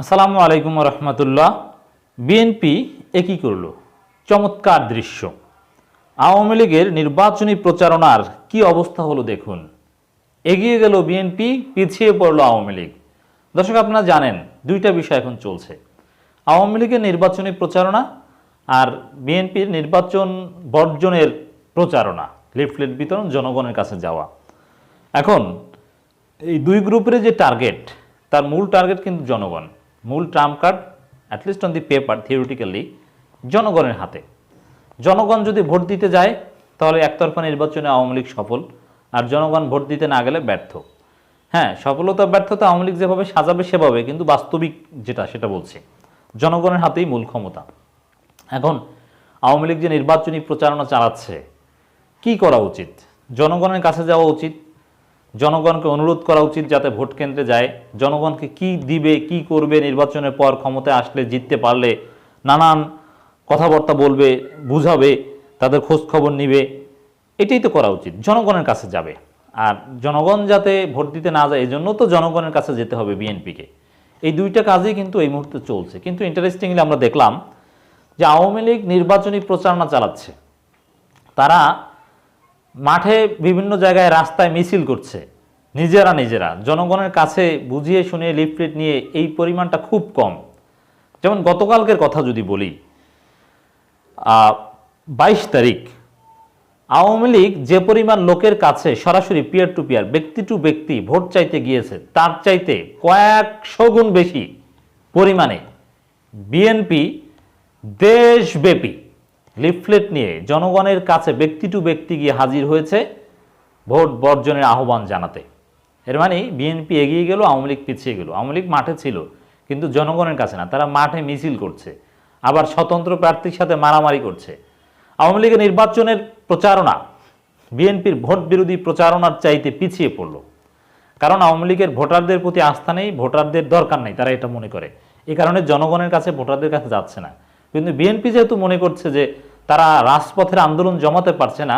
আসসালামু আলাইকুম রহমতুল্লাহ। বিএনপি একই করল? চমৎকার দৃশ্য। আওয়ামী লীগের নির্বাচনী প্রচারণার কি অবস্থা হলো দেখুন। এগিয়ে গেল বিএনপি, পিছিয়ে পড়ল আওয়ামী লীগ। দর্শক, আপনারা জানেন, দুইটা বিষয় এখন চলছে। আওয়ামী লীগের নির্বাচনী প্রচারণা আর বিএনপির নির্বাচন বর্জনের প্রচারণা, লিফলেট বিতরণ, জনগণের কাছে যাওয়া। এখন এই দুই গ্রুপের যে টার্গেট, তার মূল টার্গেট কিন্তু জনগণ। মূল trump card at least on the paper theoretically জনগণের হাতে। জনগণ যদি ভোট দিতে যায়, তাহলে একতরফা নির্বাচনে আওয়ামী লীগ সফল, আর জনগণ ভোট দিতে না গেলে ব্যর্থ। হ্যাঁ সফলতা, ব্যর্থতা আওয়ামী লীগ যেভাবে সাজাবে সেভাবে, কিন্তু বাস্তবিক যেটা, সেটা বলছে। জনগণের হাতেই মূল ক্ষমতা। এখন, আওয়ামী লীগ যে নির্বাচনী প্রচারণা চালাচ্ছে, কি করা উচিত? জনগণের কাছে যাওয়া উচিত জনগণকে অনুরোধ করা উচিত যাতে ভোট কেন্দ্রে যায়। জনগণকে কি দিবে, কি করবে, নির্বাচনের পর ক্ষমতায় আসলে জিততে পারলে নানান কথাবার্তা বলবে, বুঝাবে, তাদের খোঁজ খবর নিবে। এটাই তো করা উচিত, জনগণের কাছে যাবে। আর জনগণ যাতে ভোট দিতে না যায়, এজন্য তো জনগণের কাছে যেতে হবে বিএনপিকে। এই দুইটা কাজই কিন্তু এই মুহূর্তে চলছে। কিন্তু ইন্টারেস্টিংলি আমরা দেখলাম যে আওয়ামী লীগ নির্বাচনী প্রচারণা চালাচ্ছে। তারা মাঠে বিভিন্ন জায়গায় রাস্তায় মিছিল করছে। নিজেরা নিজেরা। জনগণের কাছে বুঝিয়ে শুনিয়ে লিফলেট নিয়ে এই পরিমাণটা খুব কম। যেমন গতকালকের কথা যদি বলি বাইশ তারিখ, আওয়ামী লীগ যে পরিমাণ লোকের কাছে সরাসরি পিয়ার টু পিয়ার ব্যক্তি টু ব্যক্তি ভোট চাইতে গিয়েছে, তার চাইতে কয়েকশো গুণ বেশি পরিমাণে বিএনপি দেশব্যাপী লিফলেট নিয়ে জনগণের কাছে ব্যক্তি টু ব্যক্তি গিয়ে হাজির হয়েছে ভোট বর্জনের আহ্বান জানাতে। এর মানে বিএনপি এগিয়ে গেল, আওয়ামী লীগ পিছিয়ে গেল। আওয়ামী লীগ মাঠে ছিল, কিন্তু জনগণের কাছে না, তারা মাঠে মিছিল করছে, আবার স্বতন্ত্র প্রার্থীর সাথে মারামারি করছে। আওয়ামী লীগের নির্বাচনের প্রচারণা বিএনপির ভোট বিরোধী প্রচারণার চাইতে পিছিয়ে পড়ল। কারণ আওয়ামী লীগের ভোটারদের প্রতি আস্থা নেই, ভোটারদের দরকার নেই, তারা এটা মনে করে। এই কারণে জনগণের কাছে ভোটারদের কাছে যাচ্ছে না। কিন্তু বিএনপি যেহেতু মনে করছে যে তারা রাজপথের আন্দোলন জমাতে পারছে না,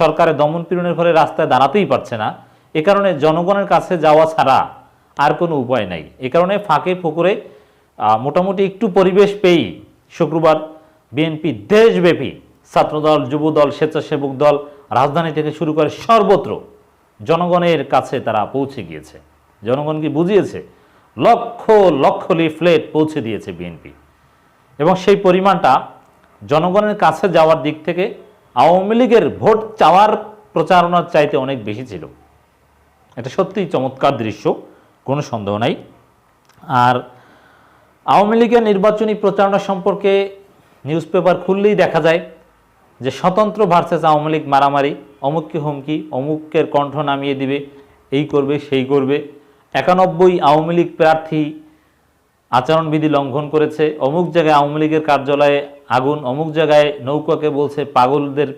সরকারের দমন পীড়নের ফলে রাস্তায় দাঁড়াতেই পারছে না। এ কারণে জনগণের কাছে যাওয়া ছাড়া আর কোনো উপায় নাই। এ কারণে ফাঁকে ফুকুরে মোটামুটি একটু পরিবেশ পেয়েই শুক্রবার বিএনপি দেশব্যাপী ছাত্রদল, যুবদল, স্বেচ্ছাসেবক দল রাজধানী থেকে শুরু করে সর্বত্র জনগণের কাছে তারা পৌঁছে গিয়েছে। জনগণকে বুঝিয়েছে? লক্ষ লক্ষ লিফলেট পৌঁছে দিয়েছে বিএনপি। এবং সেই পরিমাণটা জনগণের কাছে যাওয়ার দিক থেকে আওয়ামী লীগের ভোট চাওয়ার প্রচারণার চাইতে অনেক বেশি ছিল। এটা সত্যিই চমৎকার দৃশ্য, কোনো সন্দেহ নাই। আর আওয়ামী লীগের নির্বাচনী প্রচারণা সম্পর্কে নিউজ পেপার খুললেই দেখা যায় যে স্বতন্ত্র ভার্সেস আওয়ামী লীগ মারামারি, অমুককে হুমকি অমুকের কণ্ঠ নামিয়ে দিবে, এই করবে, সেই করবে। একানব্বই আওয়ামী লীগ প্রার্থী আচরণবিধি লঙ্ঘন করেছে। অমুক জায়গায় আওয়ামী লীগের কার্যালয়ে আগুন, অমুক জায়গায় নৌকাকে বলছে পাগলদের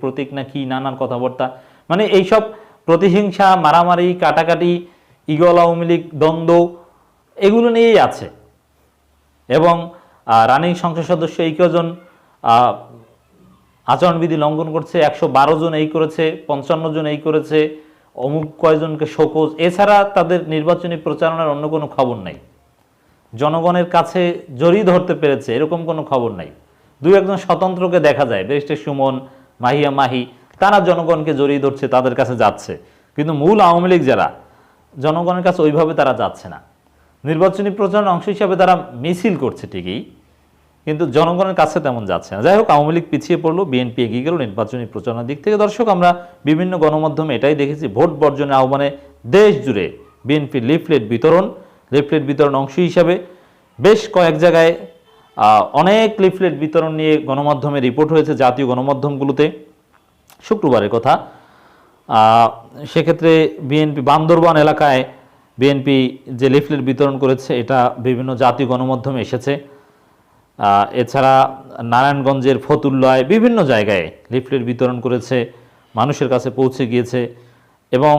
প্রতীক না কি নানান কথাবার্তা। মানে এইসব প্রতিহিংসা, মারামারি, কাটাকাটি, ইগল আওয়ামী লীগ, দ্বন্দ্ব, এগুলো নিয়েই আছে। এবং রানিং সংসদ সদস্য এই কজন আচরণবিধি লঙ্ঘন করছে, একশো বারো জন এই করেছে, পঞ্চান্ন জন এই করেছে, অমুক কয়জনকে শোকজ। এছাড়া তাদের নির্বাচনী প্রচারণার অন্য কোনো খবর নাই। জনগণের কাছে জড়িয়ে ধরতে পেরেছে, এরকম কোনো খবর নাই। দু একজন স্বতন্ত্রকে দেখা যায়, ব্যারিস্টার সুমন, মাহিয়া মাহি, তারা জনগণকে জড়িয়ে ধরছে, তাদের কাছে যাচ্ছে। কিন্তু মূল আওয়ামী লীগ যারা, জনগণের কাছে ওইভাবে তারা যাচ্ছে না। নির্বাচনী প্রচারণার অংশ হিসাবে তারা মিছিল করছে ঠিকই, কিন্তু জনগণের কাছে তেমন যাচ্ছে না। যাই হোক, আওয়ামী লীগ পিছিয়ে পড়ল, বিএনপি এগিয়ে গেল, নির্বাচনী প্রচারণার দিক থেকে। দর্শক, আমরা বিভিন্ন গণমাধ্যমে এটাই দেখেছি, ভোট বর্জনের আহ্বানে দেশ জুড়ে বিএনপি লিফলেট বিতরণ। লিফলেট বিতরণ অংশ হিসাবে বেশ কয়েক জায়গায় অনেক লিফলেট বিতরণ নিয়ে গণমাধ্যমে রিপোর্ট হয়েছে জাতীয় গণমাধ্যমগুলোতে। শুক্রবারের কথা সেক্ষেত্রে বিএনপি বান্দরবান এলাকায় বিএনপি যে লিফলেট বিতরণ করেছে, এটা বিভিন্ন জাতীয় গণমাধ্যমে এসেছে। এছাড়া নারায়ণগঞ্জের ফতুল্লায় বিভিন্ন জায়গায় লিফলেট বিতরণ করেছে, মানুষের কাছে পৌঁছে গিয়েছে এবং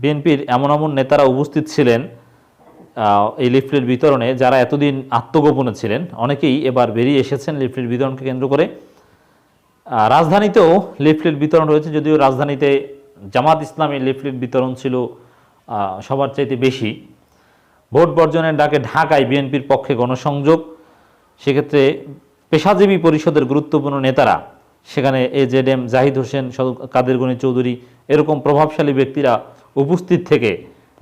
বিএনপির এমন এমন নেতারা উপস্থিত ছিলেন এই লিফলেট বিতরণে যারা এতদিন আত্মগোপনে ছিলেন, অনেকেই এবার বেরিয়ে এসেছেন লিফলেট বিতরণকে কেন্দ্র করে। রাজধানীতেও লিফলেট বিতরণ রয়েছে, যদিও রাজধানীতে জামাত ইসলামের লিফলেট বিতরণ ছিল সবার চাইতে বেশি। ভোট বর্জনের ডাকে ঢাকায় বিএনপির পক্ষে গণসংযোগ। সেক্ষেত্রে পেশাজীবী পরিষদের গুরুত্বপূর্ণ নেতারা, সেখানে A Z M Zahid Hossain Quader Gani Chowdhury, এরকম প্রভাবশালী ব্যক্তিরা উপস্থিত থেকে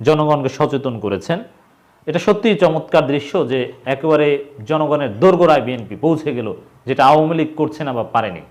জনগণকে সচেতন করেছেন। এটা সত্যিই চমৎকার দৃশ্য যে একেবারে জনগণের দোরগোড়ায় বিএনপি পৌঁছে গেল, যেটা আওয়ামী লীগ করছে না বা পারেনি।